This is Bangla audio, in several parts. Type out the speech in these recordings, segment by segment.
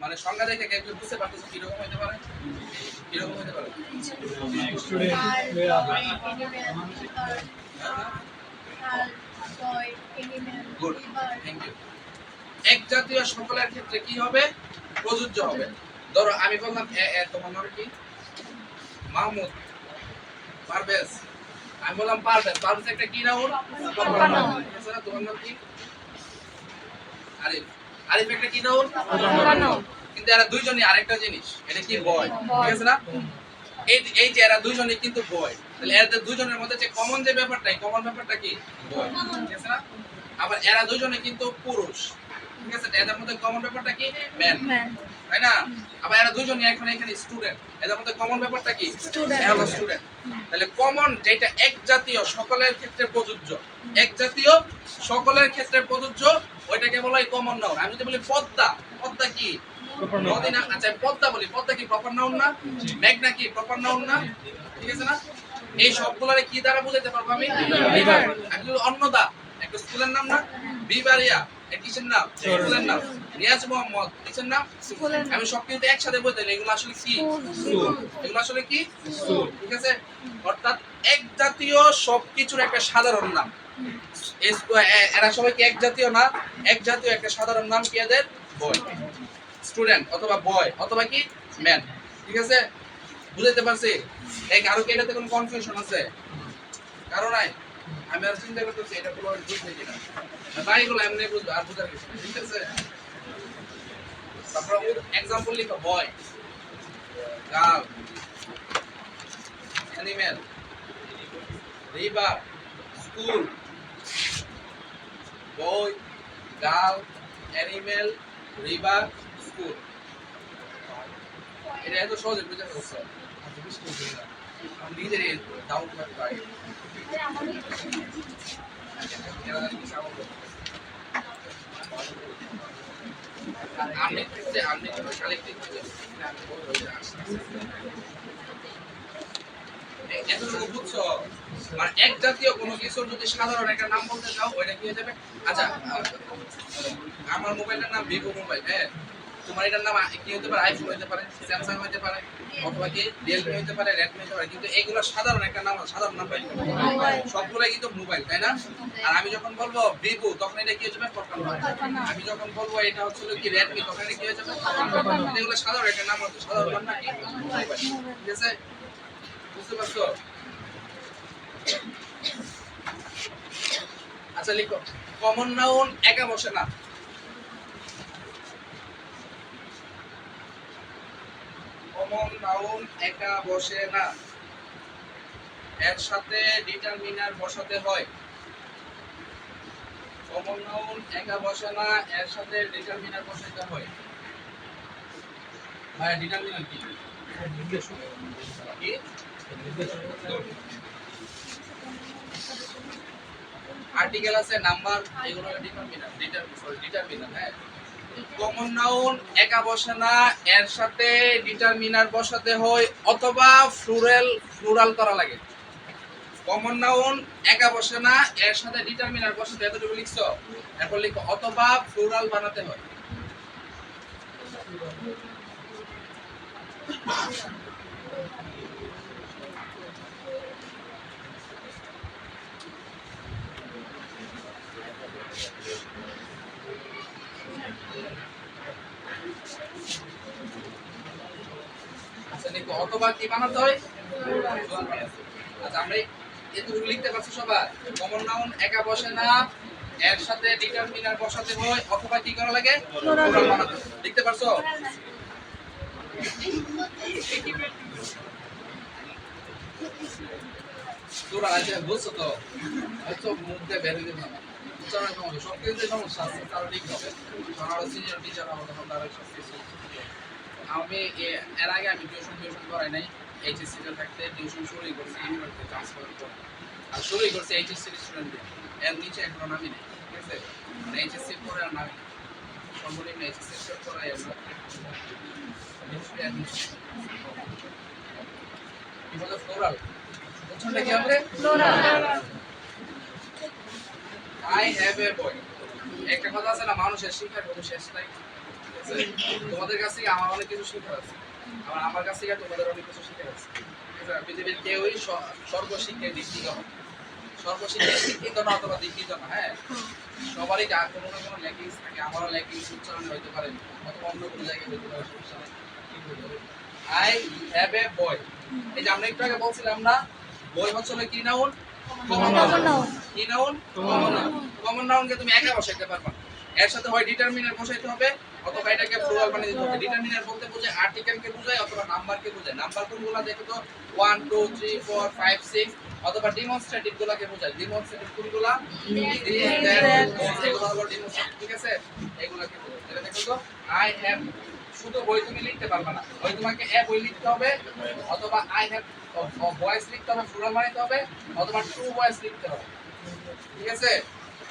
মানে সংজ্ঞা দেখে কেউ বুঝতে পারতেছে কীরকম হতে পারে। কীরকম হতে পারে? গুড থ্যাংক ইউ এক জাতীয় সকলের ক্ষেত্রে কি হবে? প্রযোজ্য হবে। ধরো আমি বললাম তোমার নাম কি? মাহমুদ পারভেজ। আমি বললাম পারভেজ। পারভেজ একটা কি নাউন। তোমার নাম কি? আরিফ। আরিফ একটা কি নাউন? কিন্তু এরা দুইজনই আরেকটা জিনিস এটা কি বয়। ঠিক আছে না? এই এই যে এরা দুইজনই কিন্তু বয় তাহলে এদের দুইজনের মধ্যে যে কমন যে ব্যাপারটা কমন ব্যাপারটা কি? বয় ঠিক আছে না? আবার এরা দুইজনে কিন্তু পুরুষ। ঠিক আছে? এদের মধ্যে কমন ব্যাপারটা কি? ম্যান তাই না? আবার এরা দুইজনই এখন এখানে স্টুডেন্ট এদের মধ্যে কমন ব্যাপারটা কি. স্টুডেন্ট তাহলে কমন যেটা এক জাতীয় সকলের ক্ষেত্রে প্রযোজ্য। এক জাতীয় সকলের ক্ষেত্রে প্রযোজ্য ওইটাকে বলা হয় কমন নাউন আমি যদি বলি পদ্মা পদ্মা কি? নদী না আচ্ছা আমি পদ্মা বলি। পদ্মা কি প্রপার নাউন না? মেঘনা কি প্রপার নাউন না? ঠিক আছে না? এই সবগুলোরে কি দ্বারা বুঝাইতে পারব আমি? আমি অন্নদা একটা স্কুলের নাম না? বিবারিয়া কিসের নাম? স্কুলের নাম। নিয়াজ মোহাম্মদ কিসের নাম? আমি সব কিন্তু একসাথে বলতে এগুলো আসলে কি? এগুলো আসলে কি? ঠিক আছে? অর্থাৎ এক জাতীয় সবকিছুর একটা সাধারণ নাম। এরা সবাই কি এক জাতীয় না? এক জাতীয় একটা সাধারণ নাম কি এদের? বয়। স্টুডেন্ট অথবা বয়, অথবা কি? ম্যান। ঠিক আছে? বুঝাইতে পারছি? এই কারও কি এটাতে কোনো কনফিউশন আছে? কারও নাই? আমি আর চিন্তা করতেছি, এটা পুরো বুঝতে কিনা তাই এগুলো এমনি বুঝব আর বুঝার কিছু ঠিক আছে? তারপর এক্সাম্পল লিখো, boy. Girl. Animal river. School. Boy girl animal, river, school. এটা এত সহজে বুঝতে পারছ আমি নিজের ডাউট এতটুকু বুঝছ মানে এক জাতীয় কোনো যদি সাধারণ একটা নাম বলতে চাও, ওইটা কি হয়ে যাবে? আচ্ছা আমার নাম ভিভো মোবাইল হ্যাঁ? তোমার এটার নাম কি হতে পারে? আইফোন হতে পারে স্যামসাং হতে পারে, অথবা কি রিয়েলমি হতে পারে রেডমি হতে পারে, কিন্তু এগুলো সাধারণ একটা নাম, সাধারণ নাম কিন্তু মোবাইল তাই না? আর আমি যখন বলব ভিভো তখন এটা কি হয়ে যাবে। আমি যখন বলব এটা হচ্ছে কি রেডমি তখন এটা কি হয়ে যাবে? এগুলো সাধারণ একটা নাম হচ্ছে সাধারণ নাম না কি ঠিক আছে? বুঝতে পারছ? আচ্ছা লিখো। কমন নাউন একা বসে না। কমন নাউন একা বসে না। এর সাথে ডিটারমিনার বসাতে হয়। কমন নাউন একা বসে না এর সাথে ডিটারমিনার বসাতে হয়। ভাই ডিটারমিনার কি? কি? আর্টিকেল আছে নাম্বার এগুলো হ্যাঁ? কমন নাউন একা বসে না, এর সাথে ডিটারমিনার বসাতে হয়, অথবা ফ্লুরাল ফ্লুরাল করা লাগে। কমন নাউন একা বসে না, এর সাথে ডিটারমিনার বসাতে, এতটুকু লিখছো? এরপর লিখো, অথবা ফ্লুরাল বানাতে হয়। আচ্ছা অথবা কি বানাতে হয়। আচ্ছা আমরা এতটুকু লিখতে পারছি সবাই কমন নাউন একা বসে না এর সাথে ডিটারমিনার বসাতে হয় অথবা কি করা লাগে? Plural Plural বানাতে। লিখতে পারছ? তোরা আছে বুঝছ তো? মুখ দিয়ে বের যাবে সমস্যা সব কিছুতে সমস্যা আছে তারা ঠিক হবে। কারণ সিনিয়র টিচার হবে তখন তারা সব কিছু আমি এর আগে আমি টিউশন টিউশন করাই নাই এইচএসসি তে থাকতে টিউশন শুরুই করছি ইউনিভার্সিটি ট্রান্সফার করে আর শুরুই করছি এইচএসসি স্টুডেন্টদের এর নিচে এখনও নামি নেই, ঠিক আছে? মানে এইচএসসি পরে আর নামি। সর্বনিম্ন এইচএসসি শেষ করাই আমরা কি ফ্লোরাল আমরা? Floral I have a boy একটা কথা আছে না, মানুষের শিখার কোনো শেষ নাই। তোমাদের কাছ থেকে আমার অনেক কিছু শেখার আছে। আমার আমার কাছ থেকে তোমাদের অনেক কিছু শেখার আছে। পৃথিবীর কেউই সর্বশিক্ষায় দীক্ষিত না। সর্বশিক্ষায় শিক্ষিত না অথবা দীক্ষিত না হ্যাঁ? সবারই যা কোনো না কোনো ল্যাকিংস থাকে। আমারও ল্যাকিংস উচ্চারণে হইতে পারে অথবা অন্য কোনো জায়গায় হইতে পারে আই হ্যাভ এ বয় এই যে আমরা একটু আগে বলছিলাম না, বই হচ্ছে কি নাউন. কি নাউন? Common noun. কমন নাউনকে তুমি একা বসাইতে পারবা এর সাথে হয় ডিটারমিনার বসাইতে হবে অথবা এটাকে প্লুরাল বানিয়ে দিতে হবে। ডিটারমিনার বলতে বোঝায় আর্টিকেলকে বোঝায় অথবা নাম্বারকে বোঝায়। নাম্বার কোনগুলো দেখো তো? 1 2 3 4 5 6 অথবা ডেমনস্ট্রেটিভ গুলোকে বোঝায়। ডেমনস্ট্রেটিভ কোনগুলো. এগুলো হলো ঠিক আছে? এগুলোকে বোঝায়। এটা দেখো তো আই হ্যাভ শুধু বই তুমি লিখতে পারবে না। হয় তোমাকে এ বই লিখতে হবে, অথবা আই হ্যাভ ভয়েস লিখতে হবে প্লুরাল বানাইতে হবে, অথবা টু ভয়েস লিখতে হবে। ঠিক আছে?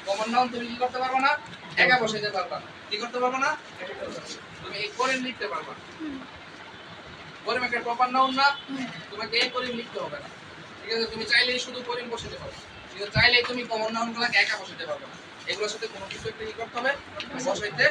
কমন নাউন তুমি কি করতে পারবে না? একা বসাইতে পারবে না। কি করতে পারবে না? তুমি এই করিম লিখতে পারবে না। করিম একটা প্রপার নাউন না, তোমাকে এই করিম লিখতে হবে না। ঠিক আছে? তুমি চাইলেই শুধু করিম বসাতে পারবে কিন্তু চাইলেই তুমি কমন নাউন গুলাকে একা বসাতে পারবে না। এগুলোর সাথে কোনো কিছু একটা কি করতে হবে? বসাইতে